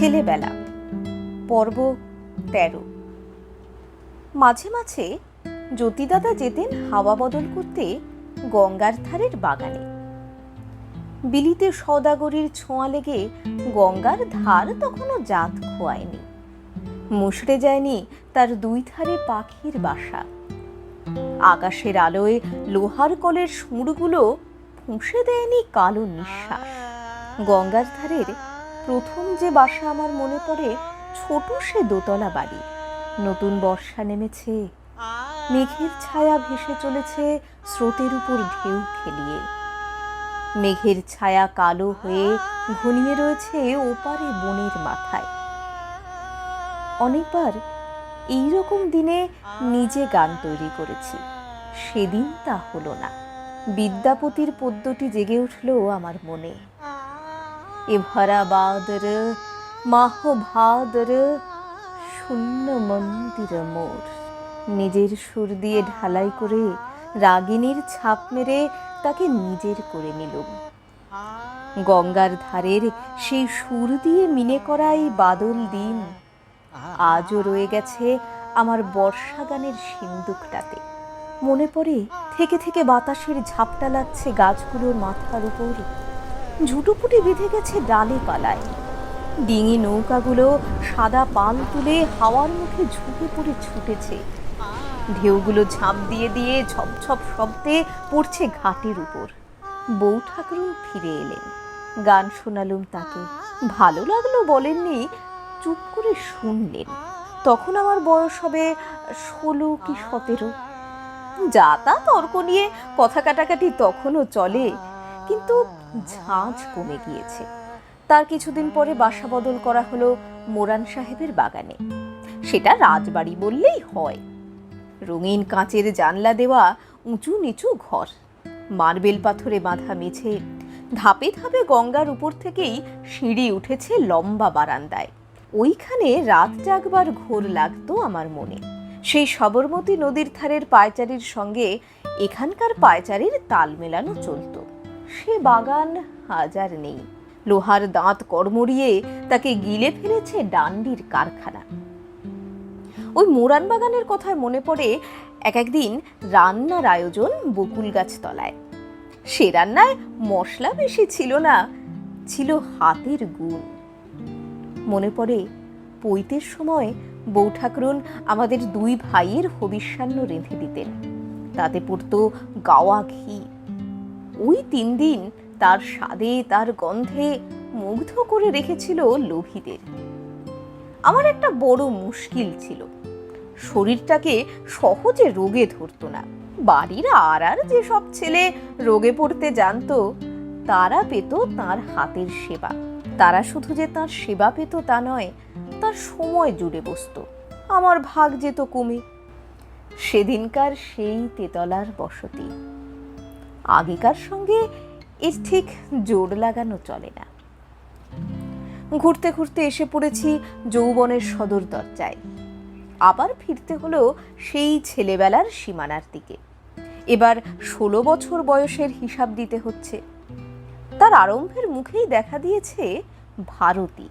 ছেলেবেলা। পর্ব তেরো। মাঝে মাঝে জ্যোতিদাদা যেতেন হাওয়া বদল করতে গঙ্গার ধারের বাগানে। বিলিতে সদাগরীর ছোঁয়া লেগে গঙ্গার ধার তখনও জাত খোয়ায়নি। মুষড়ে যায়নি তার দুই ধারে পাখির বাসা। আকাশের আলোয় লোহার কলের সুরগুলো ফুঁসে দেয়নি কালো নিঃশ্বাস। গঙ্গার ধারের প্রথম যে বাসা আমার মনে পড়ে, ছোট সে দোতলা বাড়ি। নতুন বর্ষা নেমেছে, মেঘের ছায়া ভেসে চলেছে স্রোতের উপর ঢেউ খেলিয়ে। মেঘের ছায়া কালো হয়ে ঘনিয়ে রয়েছে ওপারে বনের মাথায়। অনেকবার এইরকম দিনে নিজে গান তৈরি করেছি, সেদিন তা হলো না। বিদ্যাপতির পদ্যটি জেগে উঠল আমার মনে। এ ভরা বাদর মাহ ভাদর শূন্য মন্দির মোর নিজের সুর দিয়ে ঢালাই করে রাগিনীর ছাপ মেরে তাকে নিজের করে নিলুম। গঙ্গার ধারের সেই সুর দিয়ে মিনে করা এই বাদল দিন। আজও রয়ে গেছে আমার বর্ষা গানের সিন্দুকটাতে। মনে পড়ে, থেকে থেকে বাতাসের ঝাপটা লাগছে গাছগুলোর মাথার উপর। ঝুটুপুটি বেঁধে গেছে ডালে পালায় ডিঙি নৌকাগুলো সাদা পাল তুলে হাওয়ার মুখে ঝুঁকে পড়ে ছুটেছে। ঢেউগুলো ঝাঁপ দিয়ে দিয়ে ঝপঝপ শব্দে পড়ছে ঘাটের উপর। বউ ঠাকুরুন ফিরে এলেন। গান শোনালুম তাকে। ভালো লাগল বলেননি, চুপ করে শুনলেন। তখন আমার বয়স হবে ষোলো কি সতেরো। যা তা তর্ক নিয়ে কথা কাটাকাটি তখনও চলে। কিন্তু ঝাঁঝ কমে গিয়েছে। তার কিছুদিন পরে বাসা বদল করা হলো মোরান সাহেবের বাগানে। সেটা রাজবাড়ি বললেই হয়। রঙিন কাঁচের জানলা দেওয়া উঁচু নিচু ঘর। মার্বেল পাথরে বাঁধা মেঝে। ধাপে ধাপে গঙ্গার উপর থেকেই সিঁড়ি উঠেছে লম্বা বারান্দায়। ওইখানে রাত জাগবার ঘোর লাগতো আমার মনে। সেই সবরমতী নদীর ধারের পায়চারির সঙ্গে এখানকার পায়চারির তাল মেলানো চলতো। সে বাগান হাজার নেই। লোহার দাঁত কড়মড়িয়ে তাকে গিলে ফেলেছে ডান্ডির কারখানা। ওই মোরান বাগানের কথায় মনে পড়ে এক একদিন রান্নার আয়োজন বকুল গাছ তলায়। সে রান্নায় মশলা বেশি ছিল না, ছিল হাতের গুণ মনে পড়ে পৈতের সময় বউ ঠাকুরুন আমাদের দুই ভাইয়ের হবিষ্যান্ন রেঁধে দিতেন। তাতে পড়তো গাওয়া ঘি। ওই তিন দিন তার স্বাদে, তার গন্ধে মুগ্ধ করে রেখেছিল লোভীদের। আমার একটা বড় মুশকিল ছিল। শরীরটাকে সহজে রোগে ধরতো না। বাড়ির আর আর যেসব ছেলে রোগে পড়তে জানতো, তারা পেত তার হাতের সেবা। তারা শুধু যে তার সেবা পেত তা নয়, তার সময় জুড়ে বসত। আমার ভাগ যেত কমে সেদিনকার সেই তেতলার বসতি। আগেকার সঙ্গে এর ঠিক জোর লাগানো চলে না। ঘুরতে ঘুরতে এসে পড়েছি যৌবনের সদর দরজায়। আবার ফিরতে হলো সেই ছেলেবেলার সীমানার দিকে। এবার ষোলো বছর বয়সের হিসাব দিতে হচ্ছে। তার আরম্ভের মুখেই দেখা দিয়েছে ভারতী।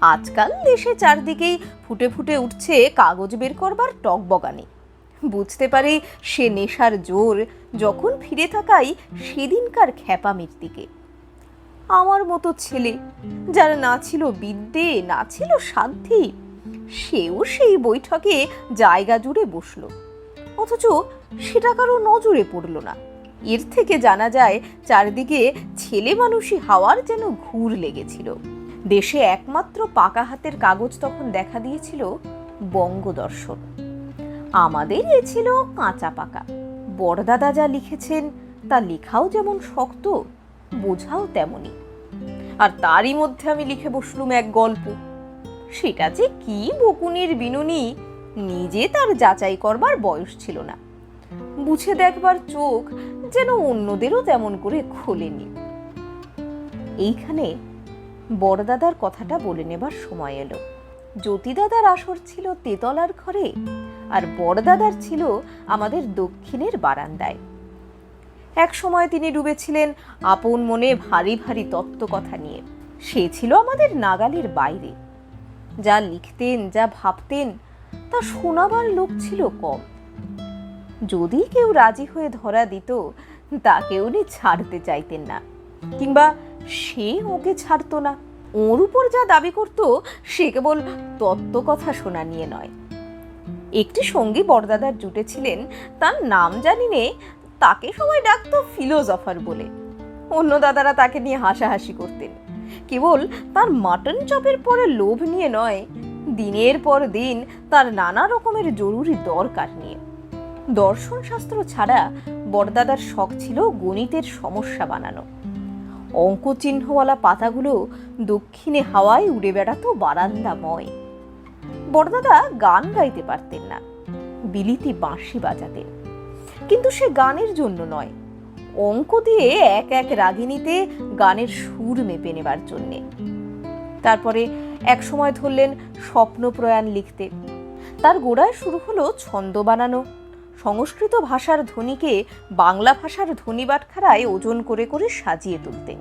আজকাল দেশে চারদিকেই ফুটে ফুটে উঠছে কাগজ বের করবার টকবগানি। বুঝতে পারে সে নেশার জোর। যখন ফিরে থাকাই সেদিনকার খ্যাপামির দিকে। আমার মতো ছেলে, যার না ছিল বিদ্যে, না ছিল সাধ্যি, সেও সেই বৈঠকে জায়গা জুড়ে বসল। অথচ সেটা কারও নজরে পড়ল না। এর থেকে জানা যায়, চারদিকে ছেলে মানুষই হাওয়ার যেন ঘুর লেগেছিল। দেশে একমাত্র পাকা হাতের কাগজ তখন দেখা দিয়েছিল বঙ্গদর্শন। আমাদের এ ছিল কাঁচা পাকা। বড়দাদা যা লিখেছেন, তা লেখাও যেমন শক্ত, বোঝাও তেমনই। আর তারই মধ্যে আমি লিখে বসলুম এক গল্প। সেটা যে কি বকুনির বিনুনি, নিজে তার যাচাই করবার বয়স ছিল না। বুঝে দেখবার চোখ যেন অন্যদেরও তেমন করে খোলেনি। এইখানে বড়দাদার কথাটা বলে নেবার সময় এলো। জ্যোতিদাদার আসর ছিল তেতলার ঘরে। আর বড়দাদার ছিল আমাদের দক্ষিণের বারান্দায়। এক সময় তিনি ডুবেছিলেন আপন মনে ভারী ভারী তত্ত্ব কথা নিয়ে। সে ছিল আমাদের নাগালের বাইরে। যা লিখতেন, যা ভাবতেন, তা শোনাবার লোক ছিল কম। যদি কেউ রাজি হয়ে ধরা দিত তাকে উনি ছাড়তে চাইতেন না। কিংবা সে ওকে ছাড়তো না। ওর উপর যা দাবি করত, সে কেবল তত্ত্ব কথা শোনা নিয়ে নয়। একটি সঙ্গী বড়দাদার জুটেছিলেন তার নাম জানি নে, তাকে সবাই ডাকতো ফিলোজফার বলে। অন্য দাদারা তাকে নিয়ে হাসাহাসি করতেন। কেবল তার মাটন চপের পরে লোভ নিয়ে নয়, দিনের পর দিন তার নানা রকমের জরুরি দরকার নিয়ে। দর্শন শাস্ত্র ছাড়া বড়দাদার শখ ছিল গণিতের সমস্যা বানানো। অঙ্ক চিহ্নওয়ালা পাতাগুলো দক্ষিণে হাওয়ায় উড়ে বেড়াতো বারান্দাময়। বড়দাদা গান গাইতে পারতেন না। বিলিতি বাঁশি বাজাতেন। কিন্তু সে গানের জন্য নয়। অঙ্ক দিয়ে এক এক রাগিনীতে গানের সুর মেপে নেবার জন্যে। তারপরে এক সময় ধরলেন স্বপ্ন প্রয়াণ লিখতে। তার গোড়ায় শুরু হলো ছন্দ বানানো। সংস্কৃত ভাষার ধ্বনিকে বাংলা ভাষার ধ্বনি বাটখারায় ওজন করে করে সাজিয়ে তুলতেন।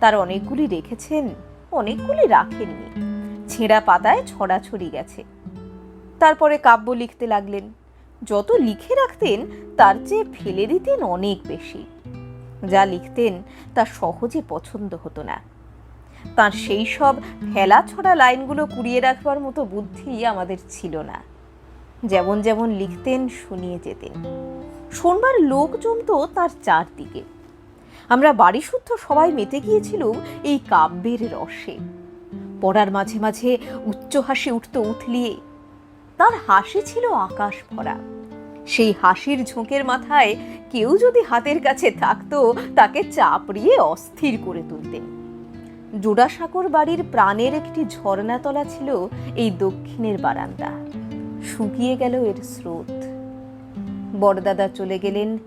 তার অনেকগুলি রেখেছেন, অনেকগুলি রাখেননি। ছেঁড়া পাতায় ছড়াছড়ি গেছে। তারপরে কাব্য লিখতে লাগলেন। যত লিখে রাখতেন, তার চেয়ে ফেলে দিতেন অনেক বেশি। যা লিখতেন, তা সহজে পছন্দ হতো না। তার সেই সব ফেলা ছড়া লাইনগুলো কুড়িয়ে রাখবার মতো বুদ্ধি আমাদের ছিল না। যেমন যেমন লিখতেন, শুনিয়ে যেতেন। শোনবার লোক জমতো তার চারদিকে। আমরা বাড়ি শুদ্ধ সবাই মেতে গিয়েছিলুম এই কাব্যের রসে। পড়ার মাঝে মাঝে উচ্চ হাসি উঠত উথলিয়ে তার হাসি ছিল আকাশ ভরা। সেই হাসির ঝোঁকের মাথায় কেউ যদি হাতের কাছে থাকতো, তাকে চাপড়িয়ে অস্থির করে তুলতেন জোড়াসাঁকর বাড়ির প্রাণের একটি ঝর্ণাতলা ছিল এই দক্ষিণের বারান্দা। শুকিয়ে গেল এর স্রোত। বড়দাদা চলে গেলেন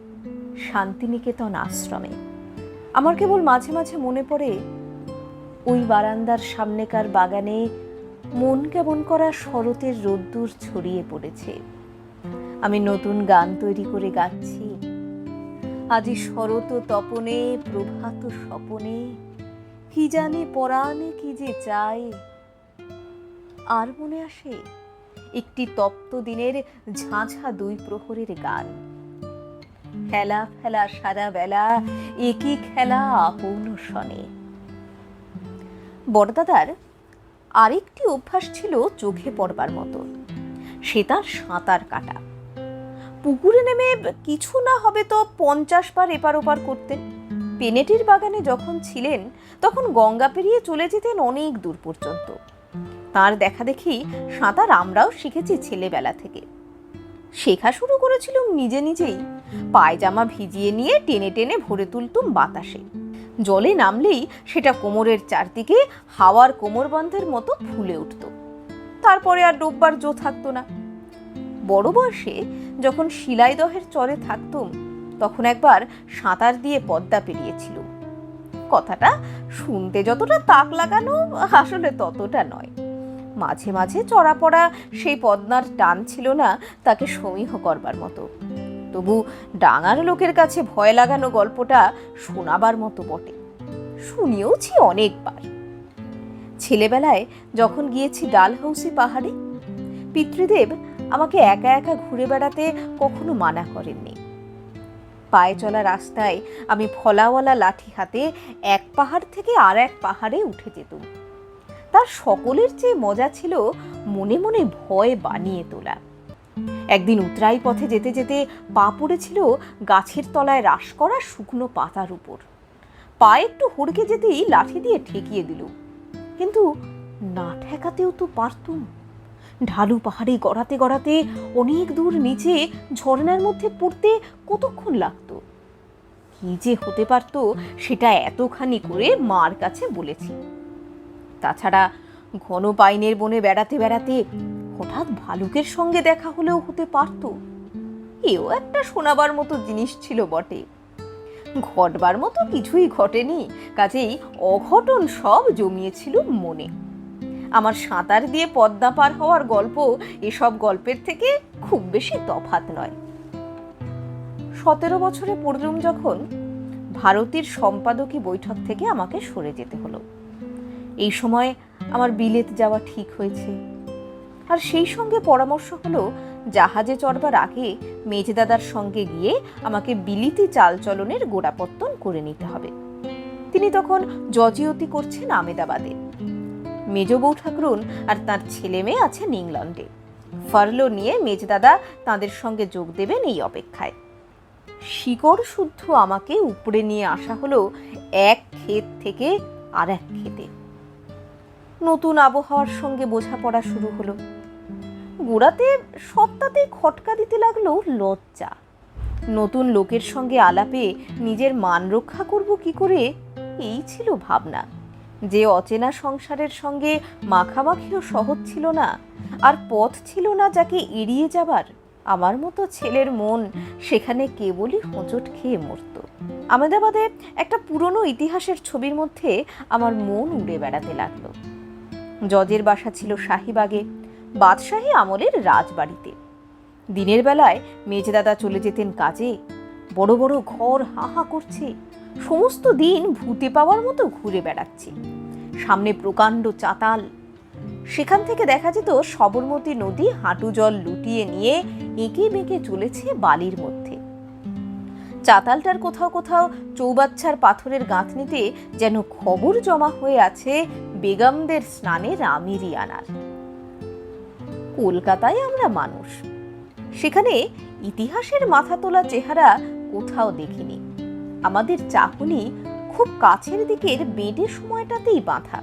শান্তিনিকেতন আশ্রমে। আমার কেবল মাঝে মাঝে মনে পড়ে ওই বারান্দার সামনেকার বাগানে মন কেমন করা শরতের রোদ্দুর ছড়িয়ে পড়েছে। আমি নতুন গান তৈরি করে গাচ্ছি। আজি শরত তপনে, প্রভাত স্বপনে, কি জানি পরাণে কি যে চাই আর মনে আসে একটি তপ্ত দিনের ঝাঁঝা দুই প্রহরের গান। খেলা ফেলা সারা বেলা, একই খেলা আপন শনে। বড়দাদার আরেকটি অভ্যাস ছিল চোখে পড়বার মতো। সে তার সাঁতার কাটা। পুকুরে নেমে কিছু না হবে তো পঞ্চাশ বার এপার ওপার করতেন পেনেটির বাগানে যখন ছিলেন, তখন গঙ্গা পেরিয়ে চলে যেতেন অনেক দূর পর্যন্ত। তার দেখা দেখি সাঁতার আমরাও শিখেছি ছেলেবেলা থেকে। শেখা শুরু করেছিলাম নিজে নিজেই। পায়জামা ভিজিয়ে নিয়ে টেনে টেনে ভরে তুলতুম বাতাসে। জলে নামলেই সেটা কোমরের চারদিকে হাওয়ার কোমরবন্ধের মতো ফুলে উঠত। তারপরে আর ডোববার জো থাকতো না। বড় বয়সে যখন শিলাইদহের চরে থাকতুম, তখন একবার সাঁতার দিয়ে পদ্মা পেরিয়েছিল কথাটা শুনতে যতটা তাক লাগানো আসলে ততটা নয়। মাঝে মাঝে চড়া পড়া সেই পদ্মার টান ছিল না, তাকে সমীহ করবার মতো। তবু ডাঙার লোকের কাছে ভয় লাগানো গল্পটা শোনাবার মতো বটে। শুনিয়েওছি অনেকবার। ছেলেবেলায় যখন গিয়েছি ডালহৌসি পাহাড়ে, পিতৃদেব আমাকে একা একা ঘুরে বেড়াতে কখনো মানা করেননি। পায়ে চলা রাস্তায় আমি ফলাওয়ালা লাঠি হাতে এক পাহাড় থেকে আর এক পাহাড়ে উঠে যেতুম। তার সকলের চেয়ে মজা ছিল মনে মনে ভয় বানিয়ে তোলা। একদিন উতরাই পথে যেতে যেতে পা পড়েছিল গাছের তলায় রাস করা শুকনো পাতার উপর। পা একটু হড়কে যেতেই লাঠি দিয়ে ঠেকিয়ে দিল। কিন্তু না ঠেকাতেও তো পারতুম। ঢালু পাহাড়ে গড়াতে গড়াতে অনেক দূর নিচে ঝর্ণার মধ্যে পড়তে কতক্ষণ লাগতো? কি যে হতে পারতো সেটা এতখানি করে মার কাছে বলেছি। তাছাড়া ঘন পাইনের বনে বেড়াতে বেড়াতে হঠাৎ ভালুকের সঙ্গে দেখা হলেও হতে পারত। এও একটা শোনাবার মতো জিনিস ছিল বটে। ঘটবার মতো কিছুই ঘটেনি, কাজেই অঘটন সব জমিয়েছিল মনে। আমার সাঁতার দিয়ে পদ্মা পার হওয়ার গল্প এসব গল্পের থেকে খুব বেশি তফাত নয়। সতেরো বছরে পড়লুম যখন ভারতীর সম্পাদকী বৈঠক থেকে আমাকে সরে যেতে হলো। এই সময় আমার বিলেত যাওয়া ঠিক হয়েছে। আর সেই সঙ্গে পরামর্শ হলো, জাহাজে চড়বার আগে মেজদাদার সঙ্গে গিয়ে আমাকে বিলিতি চালচলনের গোড়াপত্তন করে নিতে হবে। তিনি তখন জজিয়তি করছেন আমেদাবাদে। মেজ বউ ঠাকুরুন আর তার ছেলে মেয়ে আছেন ইংল্যান্ডে ফার্লো নিয়ে মেজদাদা তাদের সঙ্গে যোগ দেবেন এই অপেক্ষায়। শিকড় শুদ্ধ আমাকে উপড়ে নিয়ে আসা হলো এক ক্ষেত থেকে আর এক ক্ষেতে। নতুন আবহাওয়ার সঙ্গে বোঝাপড়া শুরু হলো। গোড়াতে সবটাতেই খটকা দিতে লাগল লজ্জা। নতুন লোকের সঙ্গে আলাপে নিজের মান রক্ষা করব কি করে, এই ছিল ভাবনা। যে অচেনা সংসারের সঙ্গে মাখামাখিও সহজ ছিল না, আর পথ ছিল না যাকে এড়িয়ে যাবার, আমার মতো ছেলের মন সেখানে কেবলই হোঁচট খেয়ে মরত। আমেদাবাদে একটা পুরনো ইতিহাসের ছবির মধ্যে আমার মন উড়ে বেড়াতে লাগল। জজের বাসা ছিল শাহিবাগে। বাদশাহী আমলের রাজবাড়িতে। দিনের বেলায় মেজদাদা চলে যেতেন কাজে। বড় বড় ঘর হা হা করছে। সমস্ত দিন ভূতে পাওয়ার মতো ঘুরে বেড়াচ্ছে। সামনে প্রকাণ্ড চাতাল। সেখান থেকে দেখা যেত সবরমতী নদী হাঁটু জল লুটিয়ে নিয়ে এঁকে বেঁকে চলেছে বালির মধ্যে। চাতালটার কোথাও কোথাও চৌবাচ্চার পাথরের গাঁথনিতে যেন খবর জমা হয়ে আছে বেগমদের স্নানের আমিরি আনার। কলকাতায় আমরা মানুষ। সেখানে ইতিহাসের মাথা তোলা চেহারা কোথাও দেখিনি। আমাদের চাকুনি খুব কাছের দিকের বেডে সময়টাতেই বাঁধা।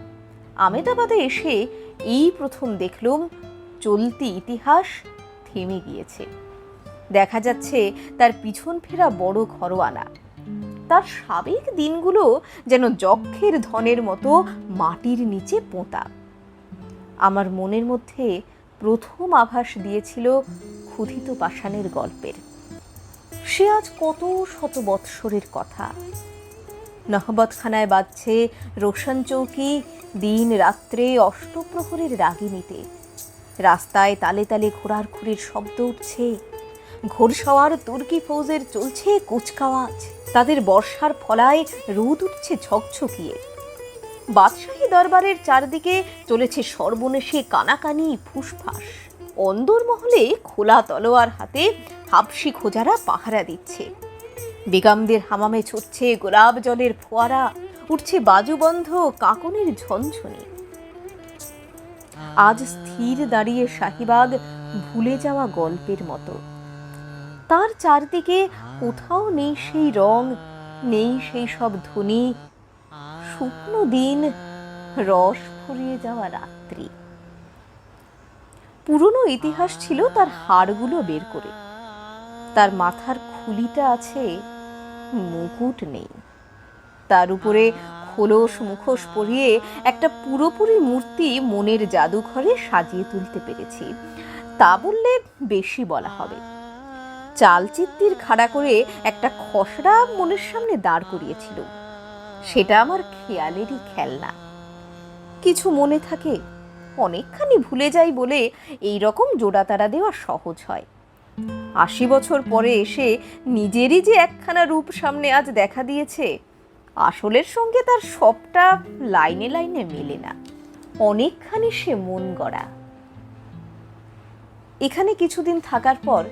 আমেদাবাদে এসে এই প্রথম দেখলুম, চলতি ইতিহাস থেমে গিয়েছে। দেখা যাচ্ছে তার পিছন ফেরা বড় ঘরোয়ানা তার সাবেক দিনগুলো যেন যক্ষের ধনের মতো মাটির নিচে পোঁতা। আমার মনের মধ্যে প্রথম আভাস দিয়েছিল ক্ষুধিত পাষাণের গল্পের। সে আজ কত শত বৎসরের কথা। নহবতখানায় বাজছে রোশন চৌকি দিন রাত্রে অষ্টপ্রহরের রাগিনীতে। রাস্তায় তালে তালে ঘোড়ার খুঁড়ির শব্দ উঠছে। ঘোড়সওয়ার তুর্কি ফৌজের চলছে কুচকাওয়াজ। তাদের বর্ষার ফলায় রোদ উঠছে ঝকঝকিয়ে। বাদশাহী দরবারের চারদিকে চলেছে সর্বনেশে কানাকানি ফুসফাস। অন্দর মহলে খোলা তলোয়ার হাতে হাবসি খোঁজারা পাহারা দিচ্ছে। বেগমদের হামামে ছুটছে গোলাপ জলের ফোয়ারা, উঠছে বাজুবন্ধ কাকনের ঝনঝনি। আজ স্থির দাঁড়িয়ে শাহিবাগ ভুলে যাওয়া গল্পের মতো। তার চারদিকে কোথাও নেই সেই রং, নেই সেই সব ধ্বনি শুকনো দিন রস ফুরিয়ে যাওয়া রাত্রি। পুরনো ইতিহাস ছিল তার হাড়গুলো বের করে। তার মাথার খুলিটা আছে, মুকুট নেই। তার উপরে খোলস মুখোশ পরিয়ে একটা পুরোপুরি মূর্তি মনের জাদুঘরে সাজিয়ে তুলতে পেরেছি। তা বললে বেশি বলা হবে। চালচিত্তির খাড়া করে একটা খসড়া মনের সামনে দাঁড় করিয়েছিল। সেটা আমার খেয়ালেরই খেলনা। কিছু মনে থাকে, অনেকখানি ভুলে যাই বলে এই রকম জোড়াতারা দেওয়া সহজ হয়। আশি বছর পরে এসে নিজেরই যে একখানা রূপ সামনে আজ দেখা দিয়েছে, আসলের সঙ্গে তার সবটা লাইনে লাইনে মেলে না। অনেকখানি সে মন গড়া। এখানে কিছুদিন থাকার পর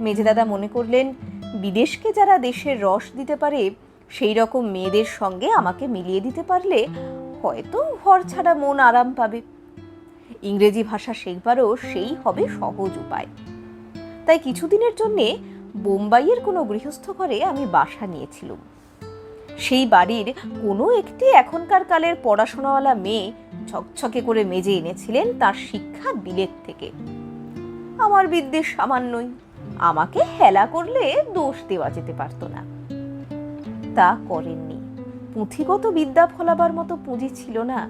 মেজদাদা মনে করলেন, বিদেশকে যারা দেশের রস দিতে পারে সেই রকম মেয়েদের সঙ্গে আমাকে মিলিয়ে দিতে পারলে হয়তো ঘর ছাড়া মন আরাম পাবে। ইংরেজি ভাষা শেখবারও সেই হবে সহজ উপায়। তাই কিছুদিনের জন্যে বোম্বাইয়ের কোনো গৃহস্থ ঘরে আমি বাসা নিয়েছিলাম। সেই বাড়ির কোনো একটি এখনকার কালের পড়াশোনাওয়ালা মেয়ে ছকছকে করে মেজে এনেছিলেন তার শিক্ষা বিলেত থেকে। আমার বিদ্যে সামান্যই। আমাকে হেলা করলে দোষ দেওয়া যেতে পারতো না। তা করেননি। পুঁথিগত বিদ্যা ফলাবার মতো পুঁজি ছিল না।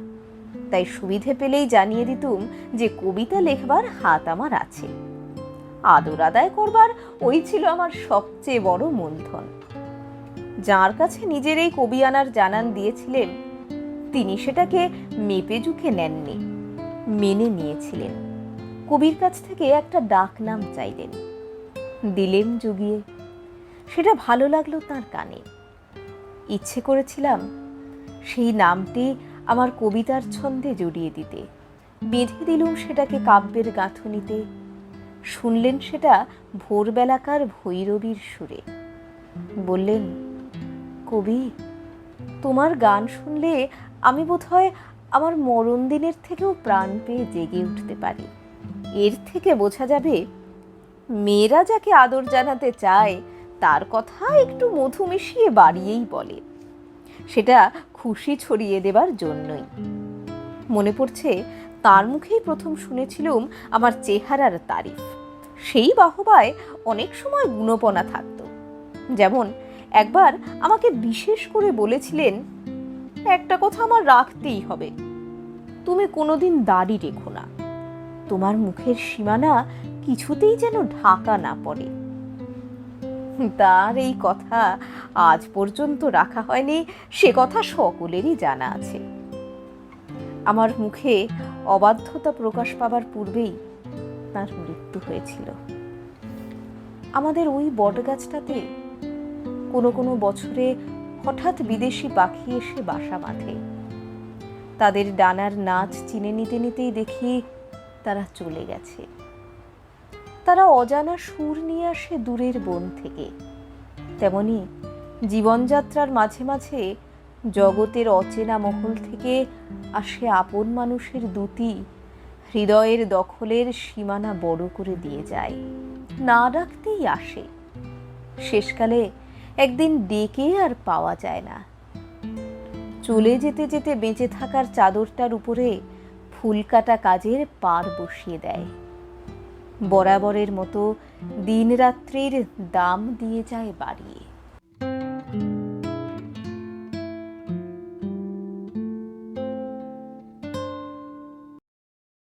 তাই সুবিধে পেলেই জানিয়ে দিতুম যে কবিতা লেখবার হাত আমার আছে। আদর আদায় করবার ওই ছিল আমার সবচেয়ে বড় মূলধন। যার কাছে নিজের এই কবি আনার জানান দিয়েছিলেন, তিনি সেটাকে মেপে জুখে নেননি, মেনে নিয়েছিলেন। কবির কাছ থেকে একটা ডাক নাম চাইলেন। দিলেন জুগিয়ে। সেটা ভালো লাগল তার কানে। ইচ্ছে করেছিলাম সেই নামটি আমার কবিতার ছন্দে জড়িয়ে দিতে। বেঁধে দিলুম সেটাকে কাব্যের গাঁথুনিতে। শুনলেন সেটা ভোরবেলাকার ভৈরবীর সুরে। বললেন, কবি, তোমার গান শুনলে আমি বোধহয় আমার মরণ দিনের থেকেও প্রাণ পেয়ে জেগে উঠতে পারি। এর থেকে বোঝা যাবে, মেয়েরা যাকে আদর জানাতে চায় তার কথা একটু মধু মিশিয়ে বাড়িয়েই বলে। সেটা খুশি ছড়িয়ে দেবার জন্যই। মনে পড়ছে, তার মুখেই প্রথম শুনেছিলুম আমার চেহারার তারিফ। সেই বাহবায় অনেক সময় গুণপনা থাকতো। যেমন, একবার আমাকে বিশেষ করে বলেছিলেন, একটা কথা আমার রাখতেই হবে। তুমি কোনোদিন দাড়ি রেখো না। তোমার মুখের সীমানা কিছুতেই যেন ঢাকা না পড়ে। তার এই কথা আজ পর্যন্ত রাখা হয়নি, সে কথা সকলেরই জানা আছে। আমার মুখে অবাধ্যতা প্রকাশ পাবার পূর্বেই তার মৃত্যু হয়েছিল। আমাদের ওই বটগাছটাতে কোনো কোনো বছরে হঠাৎ বিদেশি পাখি এসে বাসা বাঁধে। তাদের ডানার নাচ চিনে নিতে নিতেই দেখি তারা চলে গেছে। তারা অজানা সুর নিয়ে আসে দূরের বন থেকে। তেমনি জীবনযাত্রার মাঝে মাঝে জগতের অচেনা মহল থেকে আসে আপন মানুষের দুতি হৃদয়ের দখলের সীমানা বড় করে দিয়ে যায়। না ডাকতেই আসে। শেষকালে একদিন ডেকে আর পাওয়া যায় না। চলে যেতে যেতে বেঁচে থাকার চাদরটার উপরে ফুলকাটা কাজের পার বসিয়ে দেয়। বরাবরের মতো দিনরাত্রির দাম দিয়ে যায় বাড়িয়ে